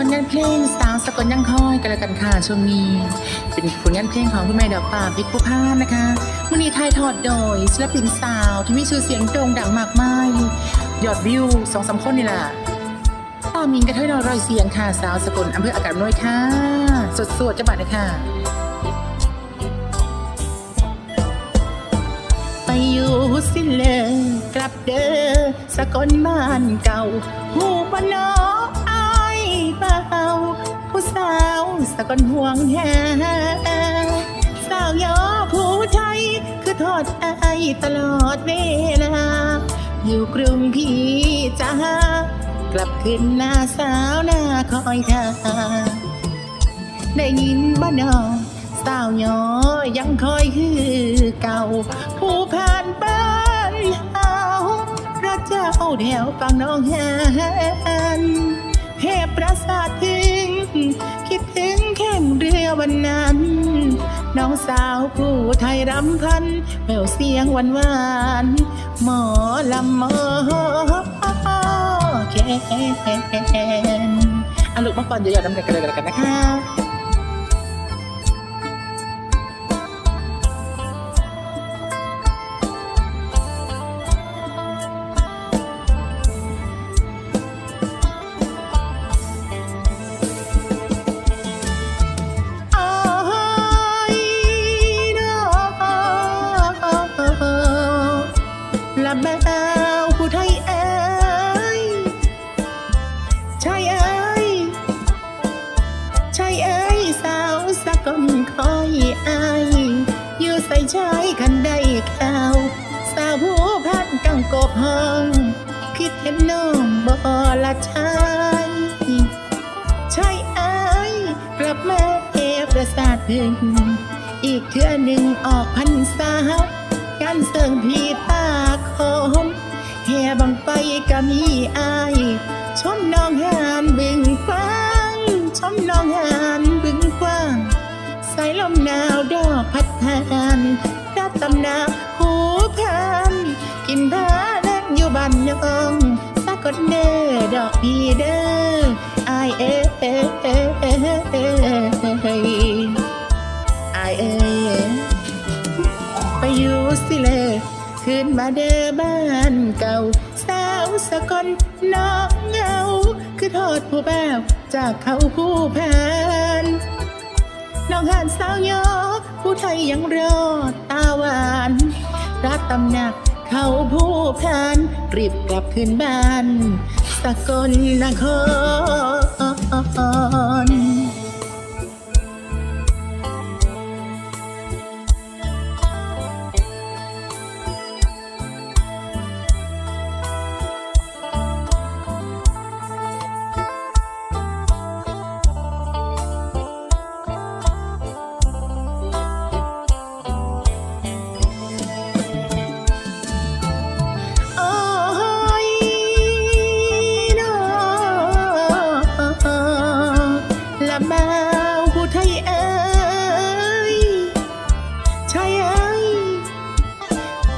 ผลงานเพลงสาวสกลยังคอยกันแล้วกันค่ะช่วงนี้ เป็นผลงานเพลงของคุณแม่ดอกป่าพิกผู้พานนะคะวันนี้ถ่ายทอดโดยศิลปินสาวที่มีชื่อเสียงโด่งดังมากมายยอดวิวสองสามคนนี่แหละตามินกระเทยนอรอยเสียงค่ะสาวสกลอำเภออากาศน้อยค่ะ สดสวดจะบัดเลยค่ะไปอยู่สิเลยกลับเด้อสกลบ้านเก่าหูปนออ เบาผู้สาวสะกลห่วงแหสาวยอผู้ไทย คือทอดไอตลอดเวลา อยู่กรุงพี่จ้ากลับขึ้นหน้าสาวหน้าคอยทาได้ยินบ้านนอสาวยอยังคอยคือเก่า ผู้ผ่านบ้านเฮาพระเจ้าแถวฟังน้องแหน เทพประสาทถึงคิดถึงแข่งเรือวันนั้น น้องสาวผู้ไทยรำพันแววเสียงหวานหวานหมอลำหมอแคนอะลูกมาก่อนเดี๋ยวหยอดน้ำกันกันเลยกันนะคะ ละแมวผู้ไทยเอ้ยชายเอ้ยชายเอ้ยสาวสะกลคอยอายอยู่ใส่ชายคันใดข่าวสาวผู้พันกังกบห้องคิดเห็นน้องบ่ละชายใช่ไอ้ายกลับมาเอประสาทถึงอีกเทื่อหนึ่งออกพรรษาการเสริงพีตา ก็มีอายชมน้องหานบึงกว้างชมน้องหานบึงกว้าง สายลมหนาวดอกพัดผ่านรับตำหนาหูพันกินผ้าเล่นอยู่บ้านยองสักคนเด้อดอกพีเด้ออายเอ้ยเอ้ยเอ้ยเอ้ยเอ้ยอายเอ้ยไปอยู่สิเลยขึ้นมาเด้อบ้านเก่า สะกลน้องเงา คือทอดผู้แบวจากเขาผู้แพนน้องหานสาวยอผู้ไทยยังรอดตาหวานรักตำหนักเขาผู้พนรีบกลับคืนบ้าน สกลนคร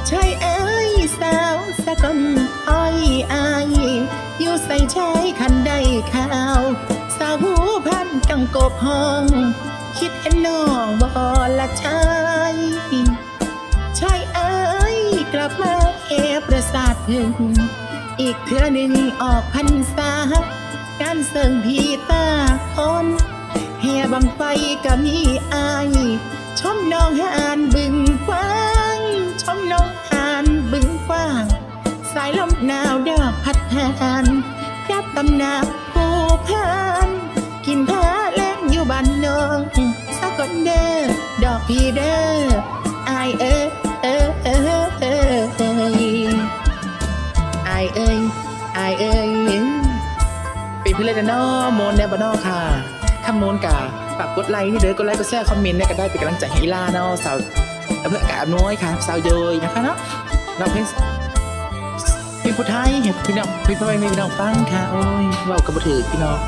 ชายเอ้ยสาวสะกลอ้อยอายอยู่ใส่ชายคันใดข่าว สาวหูพันกังกบห้อง คิดเห็นน้องบ่ละชายชายเอ้ยกลับมาเอประสาทถึงอีกเทื่อหนึ่งออกพรรษาการเสิงพีตาคนเฮียบังไฟก็มีอายชมน้องหานบึ นักผู้พานกินผ้าแล้งอยู่บ้านนองสักคนเด้อดอกพี่เด้ออายเอ้ยเอ้ยเอ้ยเอ้ยเอ้ยอายเอ้ยอายเอ้ยป็นพี่เล่นนะเนาะโมนแนบนอค่ะคำโมนกาฝากกดไลค์นี่เด้อกดไลค์กดแชร์คอมเมนต์เนี่ยก็ได้เป็นกำลังใจให้อีลาเนาะสาวเพื่อกาศอำน้อยค่ะสาวเยยนะคะเนาะเราเพลงีผู้ไทยเห็นพี่น้องพี่พ่อแม่พี่น้องฟังค่ะโอ้ยเรากับบ่ถือพี่น้อง